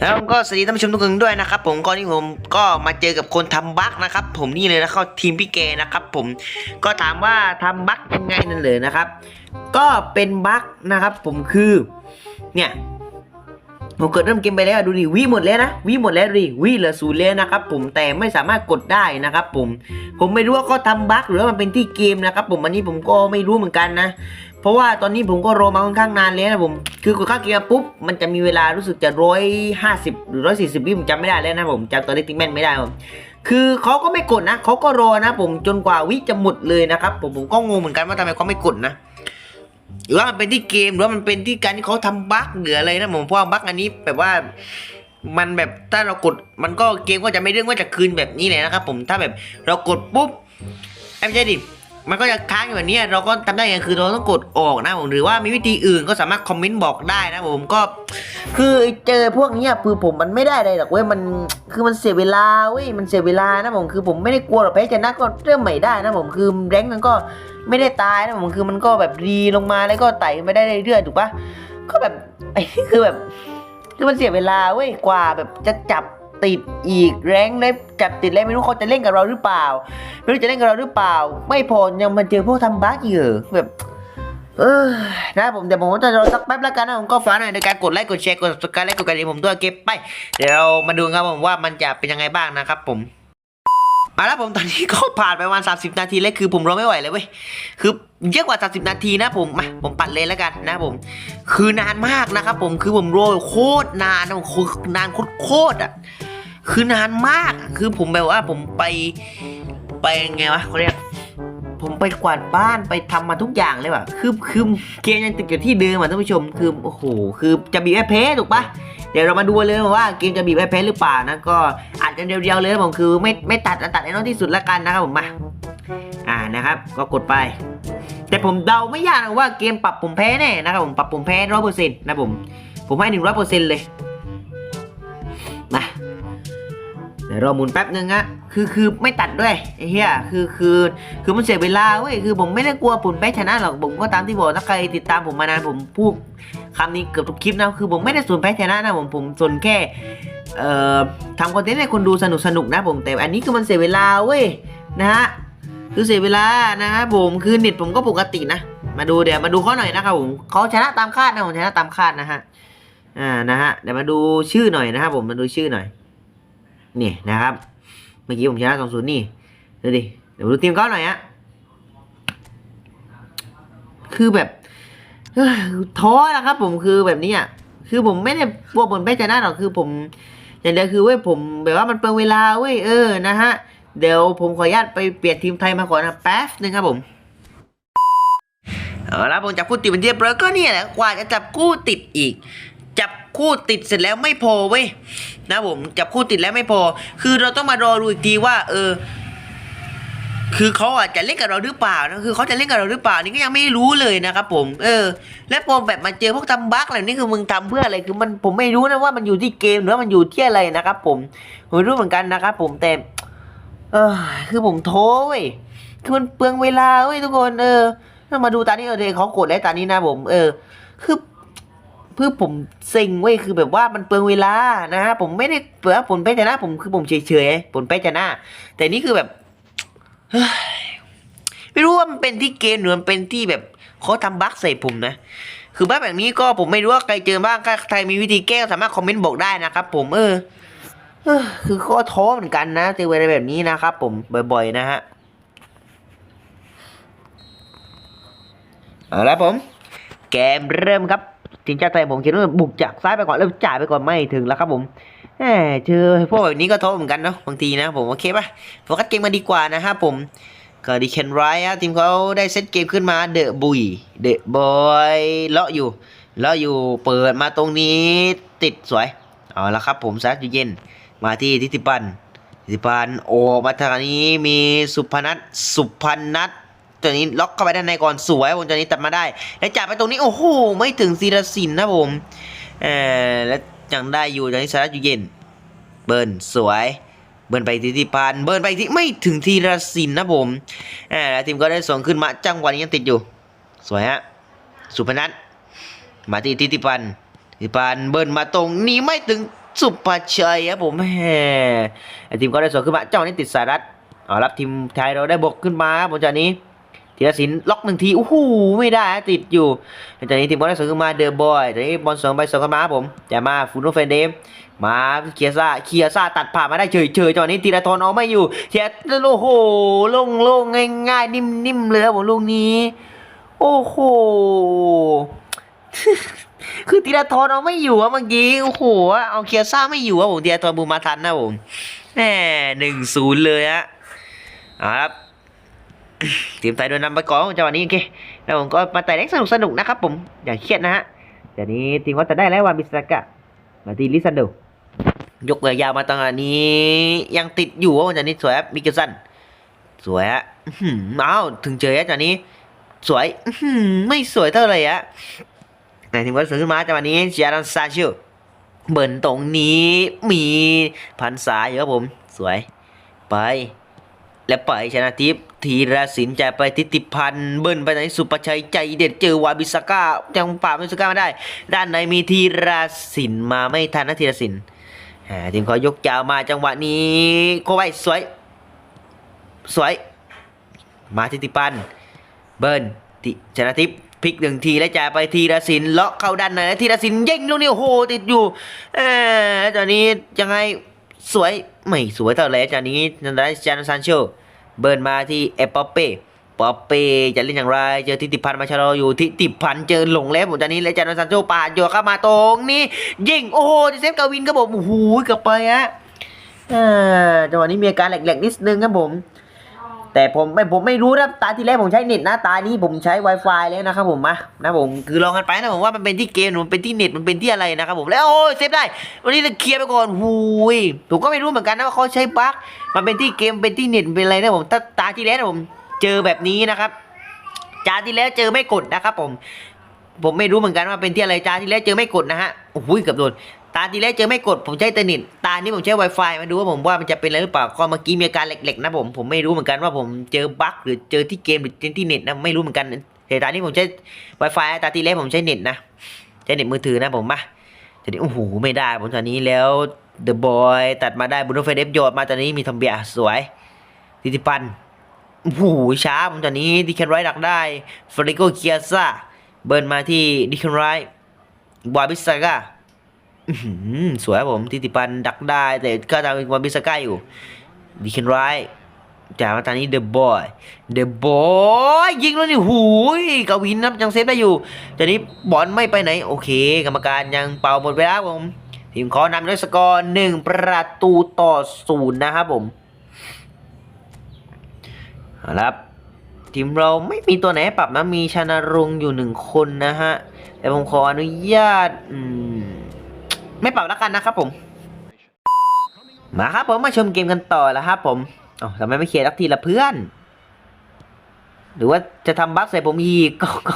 แล้วผมก็สวัสดีท่านผู้ชมทุกคนด้วยนะครับ ผมก็นี่ผมก็มาเจอกับคนทำบั๊กนะครับ ผมนี่เลยนะเข้าทีมพี่แกนะครับ ผมก็ถามว่าทำบั๊กยังไงนั่นเลยนะครับ ก็เป็นบั๊กนะครับ ผมคือ เนี่ยผมกดเริ่มเกมไปแล้วดูดิวิหมดแล้วนะวิหมดแล้วดูดิวิเหลือศูนย์แล้วนะครับ ผมแต่ไม่สามารถกดได้นะครับ ผม ผมไม่รู้ว่าเขาทำบั๊กหรือว่ามันเป็นที่เกมนะครับ ผมอันนี้ผมก็ไม่รู้เหมือนกันนะ เพราะว่าตอนนี้ผมก็รอมาค่อนข้างนานแล้วนะผม คือกดเข้าเกมปุ๊บ มันจะมีเวลารู้สึกจะร้อยห้าสิบหรือร้อยสี่สิบวิผมจำไม่ได้แล้วนะผมจำตัวเลขติ๊กแม่นไม่ได้ผมคือเขาก็ไม่กดนะเขาก็รอนะ ผมจนกว่าวิจะหมดเลยนะครับ ผมผมก็งงเหมือนกันว่าทำไมเขาไม่กดนะหรือว่ามันเป็นที่เกมหรือว่ามันเป็นที่การที่เขาทำบั๊กหรืออะไรนะผมเพราะว่าบั๊กอันนี้แบบว่ามันแบบถ้าเรากดมันก็เกมก็จะไม่เรื่องว่าจะคืนแบบนี้เลยนะครับผมถ้าแบบเรากดปุ๊บเอ้ยไม่ใช่ดิ มันก็จะค้างอยู่แบบนี้เราก็ทำได้ไงคือเราต้องกดออกนะผมหรือว่ามีวิธีอื่นก็สามารถคอมเมนต์บอกได้นะผมก็ คือเจอพวกเนี้ยคือผมมันไม่ได้เลยหรอกเว้ยมันคือมันเสียเวลาเว้ยมันเสียเวลานะผมคือผมไม่ได้กลัวหรอกแพ้ชนะก็เริ่มใหม่ได้นะผมคือแรงมันก็ไม่ได้ตายนะผมคือมันก็แบบรีลงมาแล้วก็ไต่ไม่ได้เรื่อยๆถูกปะก็แบบไอ้คือแบบ คือมันเสียเวลาเว้ยกว่าแบบจะจับ ติดอีกแรงได้จับติดแล้วไม่รู้เขาจะเล่นกับเราหรือเปล่า ไม่รู้จะเล่นกับเราหรือเปล่า ไม่พอยังมาเจอพวกทำบั๊กอีกเหรอแบบเออนะผมเดี๋ยวผมจะรอสักแป๊บแล้วกันนะผมก็ฝากหน่อยในการกดไลค์กดแชร์กด subscribe และกดกระดิ่งผมด้วยเก็บไป เดี๋ยวเรามาดูครับผมว่ามันจะเป็นยังไงบ้างนะครับผมมาแล้วผมตอนนี้ก็ผ่านไปประมาณ30นาทีแล้วคือผมรอไม่ไหวเลยเว้ยคือเยอะกว่า30นาทีนะผมมาผมปัดเลยแล้วกันนะผม คือนานมากนะครับผมคือผมรอโคตรนานนะผมคือนานโคตรๆอะ คือนานมากคือผมแบบว่าผมไปไปไงวะเขาเรียกผมไปกวาดบ้านไปทำมาทุกอย่างเลยว่ะคือคือเกมยังติดอยู่ที่เดิมอะท่านผู้ชมคือโอ้โหคือจะบีบแอเพสถูกปะเดี๋ยวเรามาดูเลยว่าเกมจะบีบแอเพสหรือเปล่านะก็อาจจะเดียวๆเลยผมคือไม่ไม่ตัดตัดไอ้น้อยที่สุดละกันนะครับผมมาอ่านะครับ ก็กดไป แต่ผมเดาไม่ยากนะว่าเกมปรับผมแพ้แน่นะครับผมปรับผมแพ้ร้อยเปอร์เซ็นต์นะผมผมให้หนึ่งร้อยเปอร์เซ็นต์เลย ดี๋ยวรอหมุนแป๊บนึงฮะคือคือไม่ตัดด้วยไอ้เหี้ยคือคือคือมันเสียเวลาเว้ยคือผมไม่ได้กลัวผลแพ้ชนะหรอกผมก็ตามที่บอกถ้าใครติดตามผมมานานผมพูดคำนี้เกือบทุกคลิปนะคือผมไม่ได้สนแพ้ชนะนะผมผมสนแค่เอ่อทำคอนเทนต์ให้คนดูสนุกสนุกนะผมแต่อันนี้คือมันเสียเวลาเว้ยนะฮะคือเสียเวลานะครับผมคือเน็ตผมก็ปกตินะ มาดูเดี๋ยวมาดูเขาหน่อยนะครับผมเขาชนะตามคาดนะผมชนะตามคาดนะฮะอ่านะฮะเดี๋ยวมาดูชื่อหน่อยนะครับผมมาดูชื่อหน่อย นี่นะครับ เมื่อกี้ผมชนะสองศูนย์นี่ดูดิเดี๋ยวดูทีมเขาหน่อยฮะคือแบบเอ้ยท้อนะครับ ผมคือแบบนี้อะคือผมไม่ได้กลัวผลแพ้ชนะหรอกคือผมอย่างเดียวคือเว้ยผมแบบว่ามันเปลืองเวลาเว้ยเออนะฮะเดี๋ยวผมขออนุญาตไปเปลี่ยนทีมไทยมาก่อนนะแป๊บนึงครับผมเอาละผมจับคู่ติดเป็นเรียบร้อยก็เนี่ยแหละกว่าจะจับคู่ติดอีก จับคู่ติดเสร็จแล้วไม่พอเว้ย นะผมจับคู่ติดแล้วไม่พอ คือเราต้องมารอดูอีกทีว่า เออ คือเขาอาจจะเล่นกับเราหรือเปล่านะคือเขาจะเล่นกับเราหรือเปล่านี่ก็ยังไม่รู้เลยนะครับผม เออ และพอแบบมาเจอพวกทำบั๊กอะไรนี่คือมึงทำเพื่ออะไรคือมันผมไม่รู้นะว่ามันอยู่ที่เกมหรือว่ามันอยู่ที่อะไรนะครับ ผมผมไม่รู้เหมือนกันนะครับผมแต่ เออ คือผมโทษเว้ยคือมันเปลืองเวลาเว้ยทุกคนเออมาดูตานี้เออเดี๋ยเขากดแล้วตานี้นะผม เออ คือ เพื่อผมเซ็งเว้ยคือแบบว่ามันเปลืองเวลานะฮะผมไม่ได้เปลืองผลแพ้ชนะ ผมคือผมเฉยๆผลแพ้ชนะ แต่นี่คือแบบไม่รู้ว่ามันเป็นที่เกมหรือมันเป็นที่แบบเขาทำบั๊กใส่ผมนะ คือบั๊กแบบนี้ก็ผมไม่รู้ว่าใครเจอบ้างใครมีวิธีแก้สามารถคอมเมนต์บอกได้นะครับผมเออเออคือก็ท้อเหมือนกันนะเจออะไรแบบนี้นะครับผมบ่อยๆนะฮะเอาละผม เกมเริ่มครับ ทีมชาติไทยผมคิดว่าบุกจากซ้ายไปก่อนแล้วจ่ายไปก่อนไม่ถึงแล้วครับผมแหมเจอพวกแบบนี้ก็ท้อเหมือนกันเนาะบางทีนะผมโอเคป่ะโฟกัสเกมมาดีกว่านะครับผมก็ดีเคนไรอะทีมเขาได้เซตเกมขึ้นมาเดอะบุยเดอะบอยเลาะอยู่เลาะอยู่เปิดมาตรงนี้ติดสวยเอาละครับผมซัดอยู่เย็นมาที่ทิติปันทิติปันโอ้มาทางนี้มีสุพนัทสุพนัท ตัวนี้ล็อกเข้าไปด้านในก่อนสวยผมตัวนี้ตัดมาได้ แล้วจับไปตรงนี้โอ้โหไม่ถึงซีรสินนะผมเออแล้วยังได้อยู่ตอนนี้สารัตอยู่เย็น เบิร์นสวยเบิร์นไปทิติพันเบิร์นไปที่ไม่ถึงทีรสินนะผมเออแล้วทีมก็ได้ส่งขึ้นมาจังหวะนี้ยังติดอยู่ สวยฮะสุพนัทมาที่ทิติพันธ์ทิติพันธ์เบิร์นมาตรงนี้ไม่ถึงสุภาชัยครับผมแหมทีมก็ได้สวนขึ้นมาเจ้านี้ติดสารัดเอารับทีมไทยเราได้บกขึ้นมาครับผมจากนี้ ธีรศิลป์ล็อกหนึ่งทีโอ้โหไม่ได้ติดอยู่จากนี้ทีมก็ได้สวนขึ้นมาเดอะบอยจากนี้บอลสองไปสองกันมาครับผมจะมาฟูโนเฟนเดมมาเคียซ่าเคียซ่าตัดผ่านมาได้เฉยเฉยจังหวะนี้ธีรทรเอาไม่อยู่เทียโอ้โหโล่งโล่งง่ายๆนิ่มๆเลยครับผมลูกนี้ โอ้โหคือธีรทรเอาไม่อยู่อะเมื่อกี้โอ้โหเอาเคียซ่าไม่อยู่อะผมธีรทรบูมาทันนะผมแหมหนึ่งศูนย์เลยอะเอาครับ ทีมไทยโดนนำไปก่อนจังหวะนี้โอเคแล้วผมก็มาแต่เล็กสนุกสนุกๆนะครับผมอย่าเครียดนะฮะเดี๋ยวนี้ทีมว่าจะได้แล้ววาบิสกะมาที่ลิซันโดยกเลยยาวมาตอนนี้ ยังติดอยู่ว่าจากนี้สวยมิเกลสันสวยฮะอ้าวถึงเจอแล้วจากนี้ สวยไม่สวยเท่าไหร่อะในทีมก็สริมขึ้นมาจังหวะนี้เจียรันซาชิโอเบิร์นตรงนี้มีพันษาอยู่ครับผม สวย ไป และไปชนะทิพย์ธีรศิลป์จ่ายไปทิติพันธ์เบิ้ลไปไหนสุประชัยใจเด็ดเจอวาบิสก้ายังปราบวาบิสก้าไม่ได้ ด้านในมีธีรศิลป์มาไม่ทันนะธีรศิลป์อ่าทีมเขายกยาวมาจังหวะนี้โคไว้สวย สวย มาทิติพันธ์เบิร์นติชนะทิพย์พลิกหนึ่งทีแล้วจ่ายไปทีละสินเลาะเข้าด้านในแล้วทีละสินยิงลูกนี้โหติดอยู่เออแล้วตอนนี้ยังไง สวย ไม่สวยเท่าไหร่จากนี้นันได้จานซานโชเบิร์นมาที่เอปปเป้ปอปเป้จะเล่นอย่างไร เจอทิติพันธ์มาชะลออยู่ทิติพันธ์เจอหลงแล้วผมจากนี้แล้วจานซานโชปาดโยเข้ามาตรงนี้ยิงโอ้โหเซฟกาวินก็บอกโอ้โหกือบไปฮะอ่าจังหวะนี้มีอาการแหลกๆนิดนึงครับผม แต่ผมไม่ผมไม่รู้นะตาที่แรกผมใช้เน็ตนะตานี้ผมใช้ Wi-Fi แล้วนะครับผมมานะผมคือลองกันไปนะผมว่ามันเป็นที่เกมมันเป็นที่เน็ตมันเป็นที่อะไรนะครับผมแล้วโอ้ยเซฟได้ วันนี้จะเคลียร์ไปก่อนหูยผมก็ไม่รู้เหมือนกันนะว่าเขาใช้บั๊กมันเป็นที่เกมเป็นที่เน็ตเป็นอะไรนะผมถ้าตาที่แล้วผมเจอแบบนี้นะครับจาที่แล้วเจอไม่กดนะครับผมผมไม่รู้เหมือนกันว่าเป็นที่อะไรจาที่แล้วเจอไม่กดนะฮะโอ้โหเกือบโดน ตาทีแล้วเจอไม่กดผมใช้อินเทอร์เน็ตตานี้ผมใช้ Wi-Fi มาดูว่าผมว่ามันจะเป็นอะไรหรือเปล่าก็เมื่อกี้มีอาการเหล็กๆนะผมผมไม่รู้เหมือนกันว่าผมเจอบั๊กหรือเจอที่เกมหรือเจอที่เน็ตนะไม่รู้เหมือนกันแต่ตานี้ผมใช้ Wi-Fi ตาทีแล้วผมใช้เน็ตนะใช้เน็ตมือถือนะผมมาทีนี้โอ้โหไม่ได้ผมตอนนี้แล้ว The Boy ตัดมาได้บุโนเฟเดฟโยดมาตอนนี้มีทอมเบียสวยทิติปันโอ้โหช้าผมตอนนี้ดิแคนไรดักได้ฟริโกเคียซ่าเบิร์นมาที่ดิแคนไรบอยบิสกาอื้อหือ สวยครับผมทิติปันดักได้ แต่ก็ทำวาบิสก้าอยู่ดีเคนไรจากมาตอนนี้เดอะบอยเดอะบอยยิงแล้วนี่หูยกวินนับยังเซฟได้อยู่ตอนนี้บอลไม่ไปไหน โอเค กรรมการยังเป่าหมดเวลาครับผมทีมขอนำด้วยสกอร์หนึ่งประตูต่อศูนย์นะครับผมครับทีมเราไม่มีตัวไหนปรับนะมีชนารงอยู่หนึ่งคนนะฮะแต่ผมขออนุญาตอืม ไม่เปรับแล้วกันนะครับผม มาครับผมมาชมเกมกันต่อแล้วครับผมอ๋อทำไมไม่เคลียร์สักทีละเพื่อน หรือว่าจะทำบั๊กใส่ผมอีกก็ก็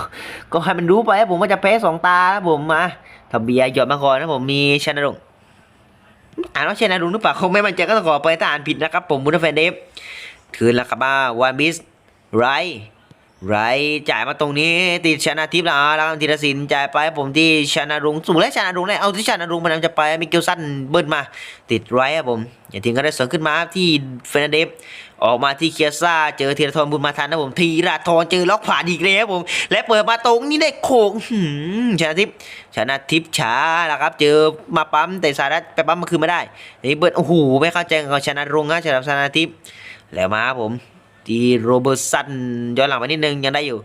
ก็ให้มันรู้ไปผมว่าจะแพ้สองตานะผมมาทำเบียร์หยอดมาก่อนนะผมมีชนะรงอ่านว่าชนะรงหรือเปล่าคงไม่มั่นใจก็ต้องขอไปถ้าอ่านผิดนะครับผมบุญแฟนเดฟคืนแล้วครับว่าวานบิสไร ไรจ่ายมาตรงนี้ติดชนะทิพย์แล้วอะแล้วธีรศิลป์จ่ายไปผมที่ชนะรุงสูงและชนะรุงเลยเอาที่ชนะรุงมันจะไปมิเกลสันเบิ้ลมา ติดไรครับผมอย่างทีมก็ได้เสริมขึ้นมาที่เฟรนเดฟออกมาที่เคียซ่าเจอธีรทรบุญมาทันนะผมธีรทรเจอล็อกผ่านอีกแล้วครับผม และเปิดมาตรงนี้ได้โขงชนะทิพย์ชนะทิพย์ช้าแล้วครับ เจอมาปั๊มแต่สารัตไปปั๊มมาคืนไม่ได้นี่เบิร์ดโอ้โหไม่เข้าใจกับชนะรุงนะชนะทิพย์แล้วมาครับผม ที่โรเบอร์สันย้อนหลังไปนิดนึงยังได้อยู่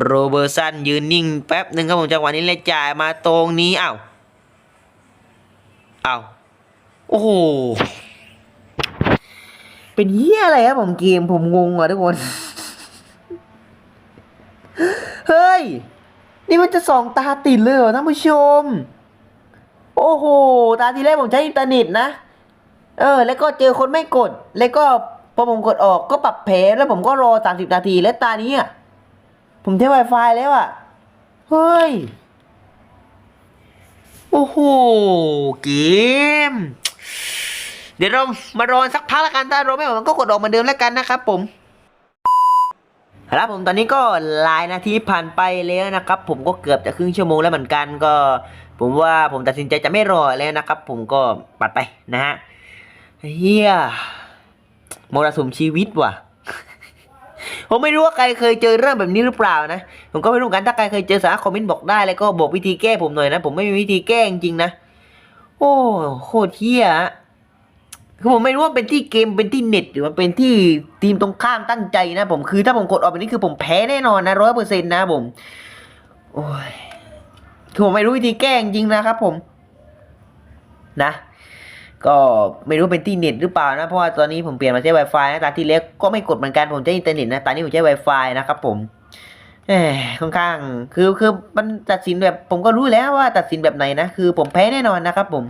โรเบอร์สันยืนนิ่งแป๊บหนึ่งครับผมจังหวะนี้เลยจ่ายมาตรงนี้อ้าวอ้าวโอ้โหเป็นเหี้ยอะไรครับผมเกมผมงงอะทุกคน เฮ้ย นี่มันจะสองตาติดเลยเหรอท่านผู้ชม โอ้โห ตาทีแรกผมใช้อินเทอร์เน็ตนะ เออ แล้วก็เจอคนไม่กด แล้วก็ พอผมกดออกก็ปรับแผลแล้วผมก็รอสามสิบนาที แล้วตานี้อะผมใช้ Wi-Fi แล้วอะ เฮ้ย โอ้โห เกม เดี๋ยวเรามารอสักพักละกัน ถ้าเราไม่ไหวมันก็กดออกเหมือนเดิมแล้วกันนะครับผมครับผมตอนนี้ก็หลายนาทีผ่านไปแล้วนะครับ ผมก็เกือบจะครึ่งชั่วโมงแล้วเหมือนกันก็ ผมว่าผมตัดสินใจจะไม่รอแล้วนะครับ ผมก็ปัดไปนะฮะเฮีย มรสุมชีวิตว่ะ ผมไม่รู้ว่าใครเคยเจอเรื่องแบบนี้หรือเปล่านะ ผมก็ไม่รู้เหมือนกันถ้าใครเคยเจอสารถคอมเมนต์บอกได้แล้วก็บอกวิธีแก้ผมหน่อยนะ ผมไม่มีวิธีแก้จริงๆนะ โอ้โคตรเฮียฮะคือผมไม่รู้ว่าเป็นที่เกมเป็นที่เน็ตหรือว่าเป็นที่ทีมตรงข้ามตั้งใจนะ ผมคือถ้าผมกดออกแบบนี้คือผมแพ้แน่นอนนะร้อยเปอร์เซ็นต์นะผม โอ้ยคือผมไม่รู้วิธีแก้จริงนะครับผม นะ ก็ไม่รู้เป็นที่เน็ตหรือเปล่านะ เพราะว่าตอนนี้ผมเปลี่ยนมาใช้ Wi-Fi นะตอนที่เล็กก็ไม่กดเหมือนกันผมใช้อินเทอร์เน็ตนะตอนนี้ผมใช้ Wi-Fi นะครับผมเอ้ค่อนข้างคือคือมันตัดสินแบบผมก็รู้แล้วว่าตัดสินแบบไหนนะคือผมแพ้แน่นอนนะครับผม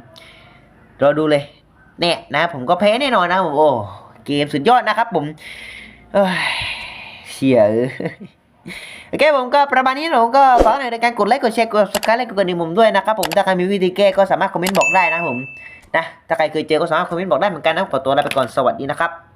รอดูเลยเนี่ยนะ ผมก็แพ้แน่นอนนะผมโอ้เกมสุดยอดนะครับ ผมเอ้ยเชียอโอเคผมก็ประมาณนี้นะผมก็ฝากหน่อยในการกดไลค์กดแชร์กด subscribe และกดกระดิ่งผมด้วยนะครับผมถ้าใครมีวิธีแก้ก็สามารถคอมเมนต์บอกได้นะผม นะถ้าใครเคยเจอก็สามารถคอมเมนต์บอกได้เหมือนกันนะขอตัวลาไปก่อนสวัสดีนะครับ